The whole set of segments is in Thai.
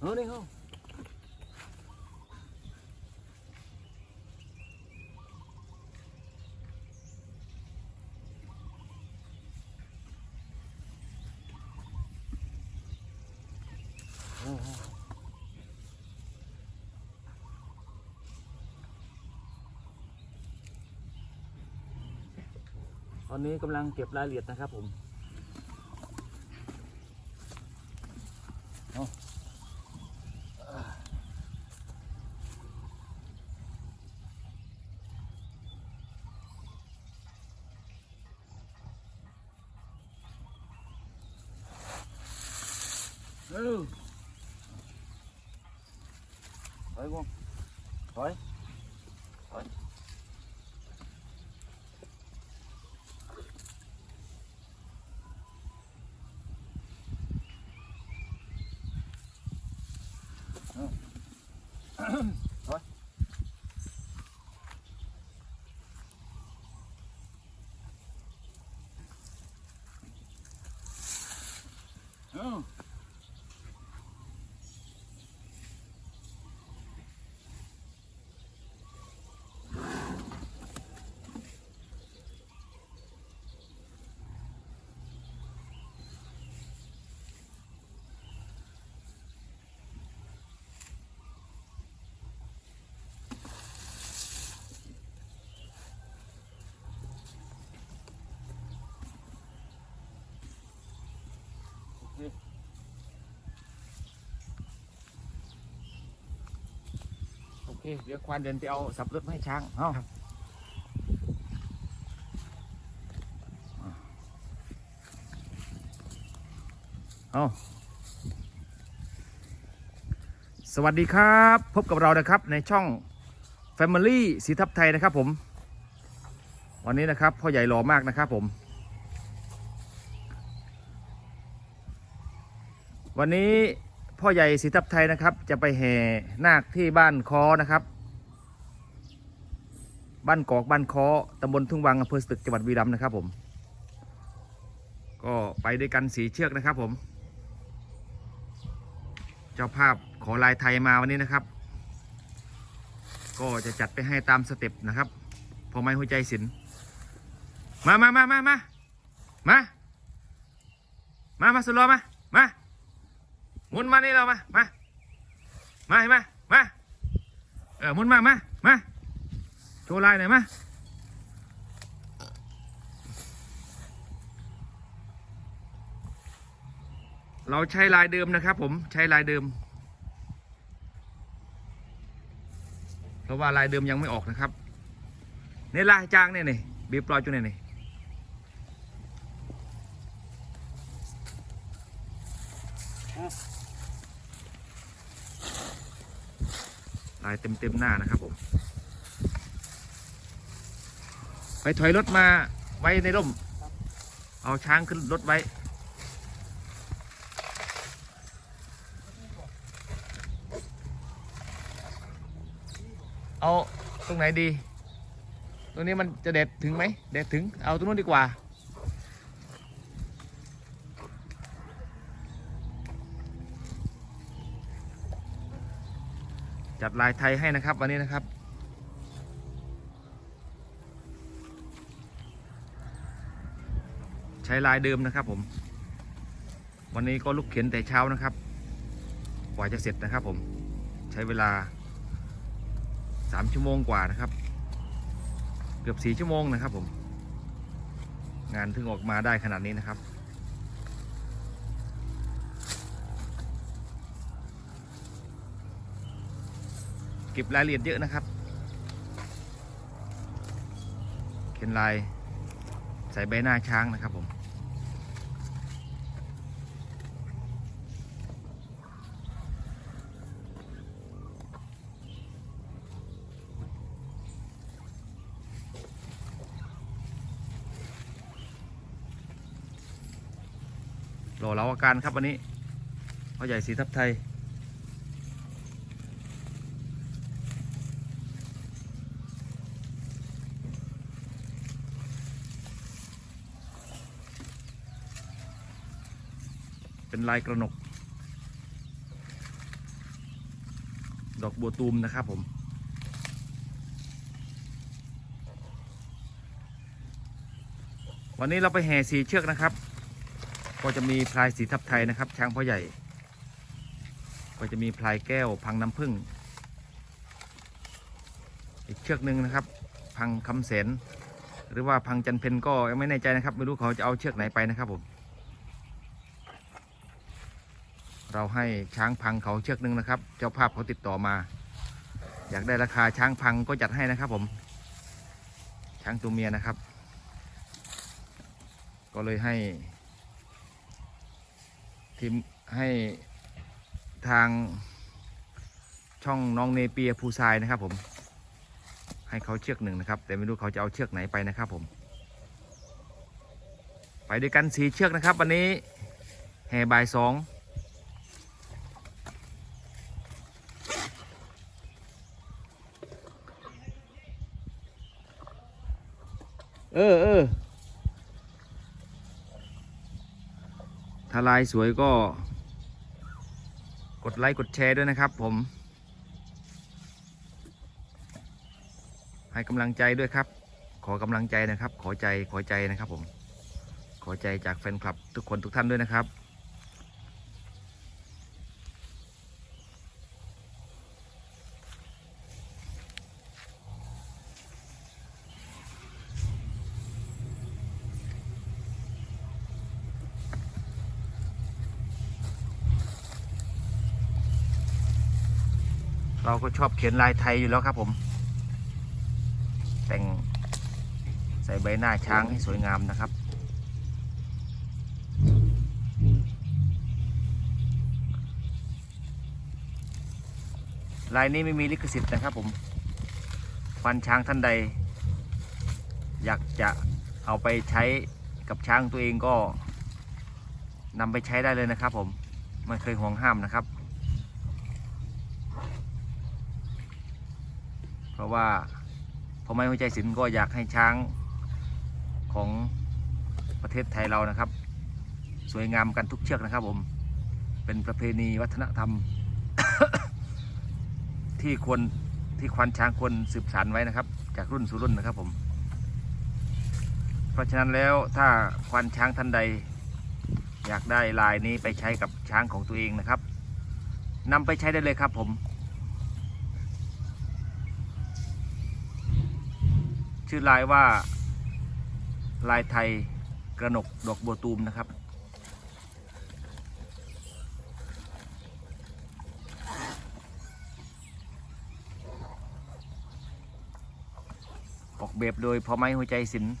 เออนี่เขาโอ้โหตอนนี้กำลังเก็บรายละเอียดนะครับผม Aduh, baik, เอาถอยเอาโอเคเดี๋ยวควานเดินไปเอาสับรถมาให้ช้างเอาเอาสวัสดีครับ พบกับเรานะครับในช่อง Family สีทับไทยนะครับผม วันนี้นะครับพ่อใหญ่หล่อมากนะครับผม วันนี้ พ่อใหญ่ศรีทับไทยนะครับ จะไปแห่นาคที่บ้านคอนะครับ บ้านกอกบ้านคอตำบลทุ่งวังอำเภอสตึกจังหวัดบุรีรัมย์นะครับผม ก็ไปด้วยกันสีเชือกนะครับผม เจ้าภาพขอลายไทยมาวันนี้นะครับ ก็จะจัดไปให้ตามสเต็ปนะครับพอไม้หัวใจศิลมามามามามามามามาสุดรอมามา หมุนมานี่เรามา มา มาเห็นไหมมา เออหมุนมา มา มา โชว์ลายหน่อยมาเราใช้ลายเดิมนะครับผมใช้ลายเดิม เพราะว่าลายเดิมยังไม่ออกนะครับนี่ลายจางเนี่ยนี่บีบปลอยจุดเนี่ยนี่ายเต็มเต็มๆหน้านะครับผมไปถอยรถมาไว้ในร่ม เอาช้างขึ้นรถไว้ เอาตรงไหนดี ตรงนี้มันจะเด็ดถึงไหมเด็ดถึง เอาตรงนู้นดีกว่า จัดลายไทยให้นะครับวันนี้นะครับ ใช้ลายเดิมนะครับผม วันนี้ก็ลุกเข็นแต่เช้านะครับกว่าจะเสร็จนะครับผมใช้เวลาสามชั่วโมงกว่านะครับ เกือบสี่ชั่วโมงนะครับผม งานถึงออกมาได้ขนาดนี้นะครับ ก็บรายละเอียดเยอะนะครับ เขียนลายใส่ใบหน้าช้างนะครับผมหล่อเหลาอาการครับวันนี้พ่อใหญ่สีทับไทย เป็นลายกระหนก ดอกบัวตูมนะครับผม วันนี้เราไปแห่สีเชือกนะครับ ก็จะมีพลายสีทับไทยนะครับ ช้างพ่อใหญ่ ก็จะมีพลายแก้วพังน้ำผึ้งอีกเชือกหนึ่งนะครับ พังคำเสนหรือว่าพังจันเพนก็ยังไม่แน่ใจนะครับ ไม่รู้เขาจะเอาเชือกไหนไปนะครับผม เราให้ช้างพังเขาเชือกหนึ่งนะครับ เจ้าภาพเขาติดต่อมา อยากได้ราคาช้างพังก็จัดให้นะครับ ผม ช้างตัวเมียนะครับ ก็เลยให้ทีมให้ทางช่องน้องเนเปียภูทรายนะครับ ผม ให้เขาเชือกหนึ่งนะครับ แต่ไม่รู้เขาจะเอาเชือกไหนไปนะครับผม ไปด้วยกันสีเชือกนะครับ วันนี้แห่บ่ายสอง เออเออถ้าลายสวยก็ กดไลค์กดแชร์ด้วยนะครับผม ให้กำลังใจด้วยครับ ขอกำลังใจนะครับ ขอใจขอใจนะครับผม ขอใจจากแฟนคลับทุกคนทุกท่านด้วยนะครับ เราก็ชอบเขียนลายไทยอยู่แล้วครับผม แต่งใส่ใบหน้าช้างให้สวยงามนะครับ ลายนี้ไม่มีลิขสิทธิ์นะครับผมฟันช้างท่านใด อยากจะเอาไปใช้กับช้างตัวเองก็นำไปใช้ได้เลยนะครับผม ไม่เคยห่วงห้ามนะครับ เพราะว่าพ่อไม่หัวใจศิลป์ก็อยากให้ช้างของประเทศไทยเรานะครับ สวยงามกันทุกเชือกนะครับผมเป็นประเพณีวัฒนธรรม ที่ควรที่ควานช้างควรสืบสานไว้นะครับ จากรุ่นสู่รุ่นนะครับผม เพราะฉะนั้นแล้วถ้าควานช้างท่านใด อยากได้ลายนี้ไปใช้กับช้างของตัวเองนะครับนำไปใช้ได้เลยครับผม ชื่อลายว่า ลายไทยกระหนกดอกบัวตูมนะครับ ออกแบบโดยพ่อไม้หัวใจศิลป์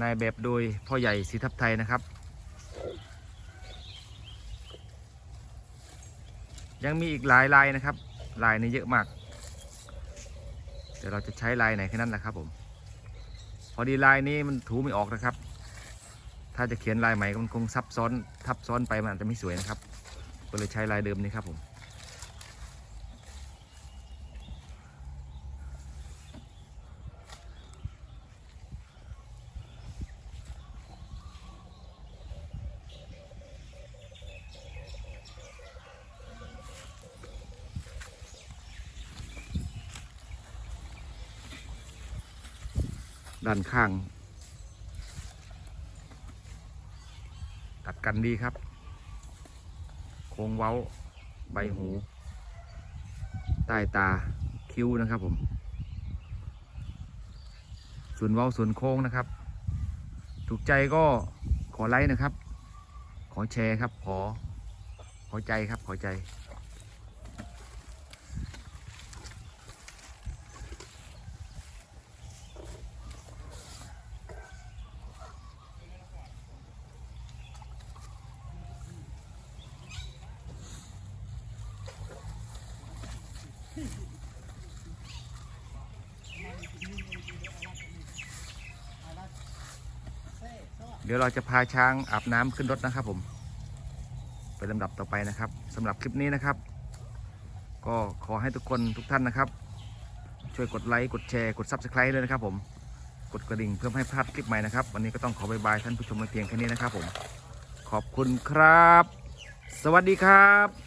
นายแบบโดยพ่อใหญ่สีทับไทยนะครับ ยังมีอีกหลายลายนะครับ ลายนี้เยอะมาก ดี๋ยวเราจะใช้ลายไหนแค่นั้นแหละครับผม พอดีลายนี้มันถูไม่ออกนะครับ ถ้าจะเขียนลายใหม่ก็มันคงซับซ้อนทับซ้อนไปมันอาจจะไม่สวยนะครับ ก็เลยใช้ลายเดิมนี้ครับผม ด้านข้าง ตัดกันดีครับ โค้งเว้า ใบหู ใต้ตาคิ้วนะครับผม ส่วนเว้าส่วนโค้งนะครับ ถูกใจก็ขอไลค์นะครับ ขอแชร์ครับ ขอ ขอใจครับ ขอใจ เดี๋ยวเราจะพาช้างอาบน้ำขึ้นรถนะครับผมเป็นลำดับต่อไปนะครับสำหรับคลิปนี้นะครับ ก็ขอให้ทุกคนทุกท่านนะครับ ช่วยกดไลค์กดแชร์กดซับสไครต์ด้วยนะครับผมกดกระดิ่งเพื่อให้พลาดคลิปใหม่นะครับ วันนี้ก็ต้องขอบายบายท่านผู้ชมในเพียงแค่นี้นะครับผมขอบคุณครับ สวัสดีครับ